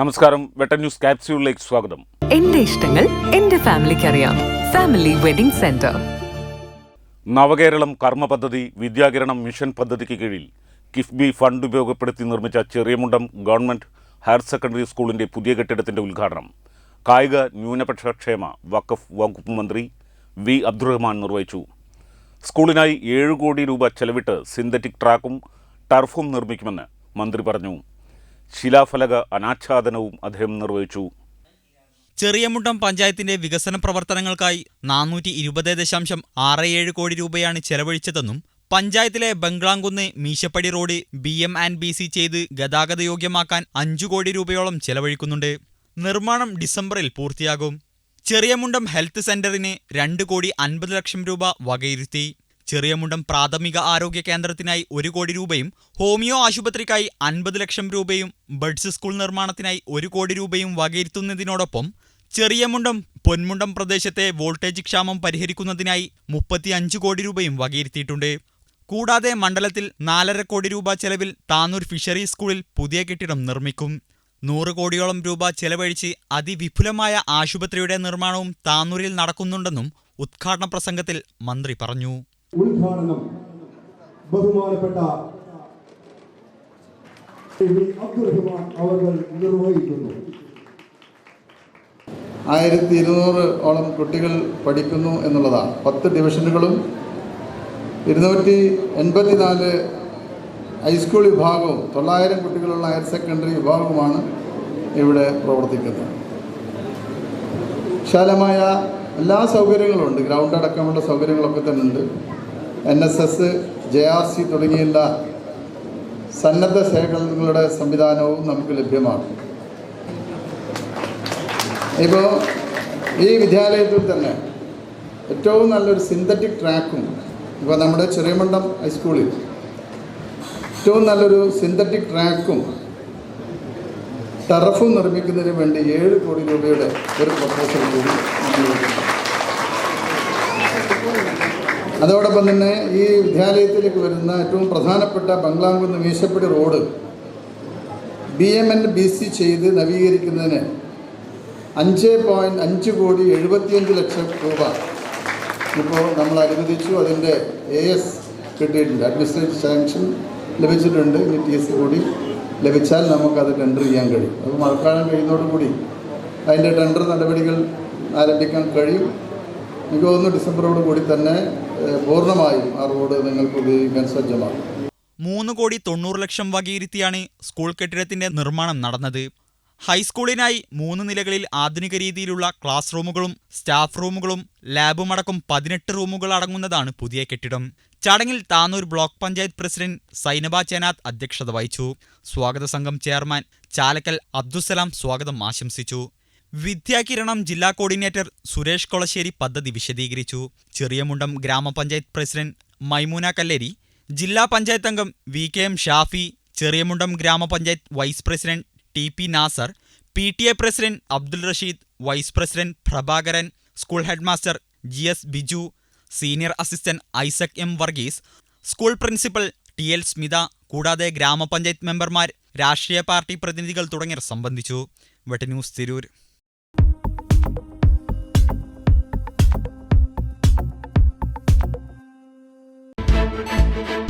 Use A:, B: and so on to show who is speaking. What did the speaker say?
A: നമസ്കാരം. വെട്ടൻ ന്യൂസ് ക്യാപ്സ്യൂളിലേക്ക് സ്വാഗതം.
B: എന്റെ ഇഷ്ടങ്ങൾ എന്റെ ഫാമിലിക്ക് അറിയാം. Family wedding centre.
A: നവകേരളം കർമ്മ പദ്ധതി വിദ്യാകിരണം മിഷൻ പദ്ധതിക്ക് കീഴിൽ കിഫ്ബി ഫണ്ട് ഉപയോഗപ്പെടുത്തി നിർമ്മിച്ച ചെറിയമുണ്ടം ഗവൺമെന്റ് ഹയർ സെക്കൻഡറി സ്കൂളിന്റെ പുതിയ കെട്ടിടത്തിന്റെ ഉദ്ഘാടനം. കായിക ന്യൂനപക്ഷ ക്ഷേമ വഖഫ് വകുപ്പ് മന്ത്രി വി. അബ്ദുറഹ്മാൻ നിർവഹിച്ചു. സ്കൂളിനായി ഏഴ് കോടി രൂപ ചെലവിട്ട് സിന്തറ്റിക് ട്രാക്കും ടർഫും നിർമ്മിക്കുമെന്ന് മന്ത്രി പറഞ്ഞു. ശിലാഫലക അനാച്ഛാദനവും അദ്ദേഹം നിർവഹിച്ചു.
C: ചെറിയമുണ്ടം പഞ്ചായത്തിന്റെ വികസന പ്രവർത്തനങ്ങൾക്കായി നാനൂറ്റി ഇരുപത് ദശാംശം ആറ് ഏഴ് കോടി രൂപയാണ് ചെലവഴിച്ചതെന്നും പഞ്ചായത്തിലെ Banglamkunnu Meeshappadi road B M and B C ചെയ്ത് ഗതാഗതയോഗ്യമാക്കാൻ അഞ്ചു കോടി രൂപയോളം ചെലവഴിക്കുന്നുണ്ട്. നിർമ്മാണം ഡിസംബറിൽ പൂർത്തിയാകും. ചെറിയമുണ്ടം ഹെൽത്ത് സെന്ററിന് രണ്ട് കോടി അൻപത് ലക്ഷം രൂപ വകയിരുത്തി. ചെറിയമുണ്ടം പ്രാഥമിക ആരോഗ്യ കേന്ദ്രത്തിനായി ഒരു കോടി രൂപയും ഹോമിയോ ആശുപത്രിക്കായി അൻപത് ലക്ഷം രൂപയും ബഡ്സ് സ്കൂൾ നിർമ്മാണത്തിനായി ഒരു കോടി രൂപയും വകയിരുത്തുന്നതിനോടൊപ്പം ചെറിയമുണ്ടം പൊന്മുണ്ടം പ്രദേശത്തെ വോൾട്ടേജ് ക്ഷാമം പരിഹരിക്കുന്നതിനായി മുപ്പത്തിയഞ്ച് കോടി രൂപയും വകയിരുത്തിയിട്ടുണ്ട്. കൂടാതെ മണ്ഡലത്തിൽ നാലര കോടി രൂപ ചെലവിൽ താനൂർ ഫിഷറി സ്കൂളിൽ പുതിയ കെട്ടിടം നിർമ്മിക്കും. നൂറ് കോടിയോളം രൂപ ചെലവഴിച്ച് അതിവിപുലമായ ആശുപത്രിയുടെ നിർമ്മാണവും താനൂരിൽ നടക്കുന്നുണ്ടെന്നും ഉദ്ഘാടന പ്രസംഗത്തിൽ മന്ത്രി പറഞ്ഞു.
D: ഉദ്ഘാടനം ബഹുമാനപ്പെട്ട
E: ആയിരത്തി ഇരുന്നൂറ് ഓളം കുട്ടികൾ പഠിക്കുന്നു എന്നുള്ളതാണ്. പത്ത് ഡിവിഷനുകളും ഇരുന്നൂറ്റി എൺപത്തിനാല് ഹൈസ്കൂൾ വിഭാഗവും തൊള്ളായിരം കുട്ടികളുള്ള ഹയർ സെക്കൻഡറി വിഭാഗവുമാണ് ഇവിടെ പ്രവർത്തിക്കുന്നത്. വിശാലമായ എല്ലാ സൗകര്യങ്ങളും ഉണ്ട് ഗ്രൗണ്ട് അടക്കമുള്ള സൗകര്യങ്ങളൊക്കെ തന്നെ ഉണ്ട് N S S J R C തുടങ്ങിയുള്ള സന്നദ്ധ സേവനങ്ങളുടെ സംവിധാനവും നമുക്ക് ലഭ്യമാണ്. ഇപ്പോൾ ഈ വിദ്യാലയത്തിൽ തന്നെ ഏറ്റവും നല്ലൊരു സിന്തറ്റിക് ട്രാക്കും ഇപ്പോൾ നമ്മുടെ ചെറിയമണ്ടം ഹൈസ്കൂളിൽ ഏറ്റവും നല്ലൊരു സിന്തറ്റിക് ട്രാക്കും ടറഫും നിർമ്മിക്കുന്നതിന് വേണ്ടി ഏഴ് കോടി രൂപയുടെ ഒരു പ്രപ്പോസൽ കൂടി അതോടൊപ്പം തന്നെ ഈ വിദ്യാലയത്തിലേക്ക് വരുന്ന ഏറ്റവും പ്രധാനപ്പെട്ട Banglamkunnu Meeshappadi road B M and B C ചെയ്ത് നവീകരിക്കുന്നതിന് അഞ്ച് പോയിന്റ് അഞ്ച് കോടി എഴുപത്തിയഞ്ച് ലക്ഷം രൂപ. ഇപ്പോൾ നമ്മൾ അനുവദിച്ചു അതിന്റെ എ എസ് കിട്ടിയിട്ടുണ്ട്. അഡ്മിനിസ്ട്രേറ്റീവ് സാങ്ഷൻ ലഭിച്ചിട്ടുണ്ട്. ഇനി ടി എസ് കൂടി ലഭിച്ചാൽ നമുക്കത് ടെൻഡർ ചെയ്യാൻ കഴിയും. അപ്പോൾ മഴക്കാലം കഴിയുന്നതോടുകൂടി അതിന്റെ ടെൻഡർ നടപടികൾ ആരംഭിക്കാൻ കഴിയും. എനിക്ക് തോന്നുന്നു ഡിസംബറോട് കൂടി തന്നെ പൂർണമായും ആ റോഡ് നിങ്ങൾക്ക് ഉപയോഗിക്കാൻ സജ്ജമാകും
C: മൂന്ന് കോടി തൊണ്ണൂറ് ലക്ഷം വകയിരുത്തിയാണ് സ്കൂൾ കെട്ടിടത്തിന്റെ നിർമ്മാണം നടന്നത്. ഹൈസ്കൂളിനായി മൂന്ന് നിലകളിൽ ആധുനിക രീതിയിലുള്ള ക്ലാസ് റൂമുകളും സ്റ്റാഫ് റൂമുകളും ലാബുമടക്കം പതിനെട്ട് റൂമുകൾ അടങ്ങുന്നതാണ് പുതിയ കെട്ടിടം. ചടങ്ങിൽ താനൂർ ബ്ലോക്ക് പഞ്ചായത്ത് പ്രസിഡന്റ് സൈനബ ചേനാഥ് അധ്യക്ഷത വഹിച്ചു. സ്വാഗത സംഘം ചെയർമാൻ ചാലക്കൽ അബ്ദുസലാം സ്വാഗതം ആശംസിച്ചു. വിദ്യാകിരണം ജില്ലാ കോർഡിനേറ്റർ സുരേഷ് കൊളശ്ശേരി പദ്ധതി വിശദീകരിച്ചു. ചെറിയമുണ്ടം ഗ്രാമപഞ്ചായത്ത് പ്രസിഡന്റ് മൈമൂന കല്ലേരി ജില്ലാ പഞ്ചായത്ത് അംഗം V K M Shafi Cheriyamundam ഗ്രാമപഞ്ചായത്ത് vice president T P Nasar P T A president Abdul Rasheed vice president Prabhakaran school headmaster G S Biju senior assistant Isaac M Varghese school principal T L Smitha കൂടാതെ ഗ്രാമപഞ്ചായത്ത് മെമ്പർമാർ രാഷ്ട്രീയ party പ്രതിനിധികൾ തുടങ്ങിയവർ സംബന്ധിച്ചു. വെട്ട news Tirur. Thank you.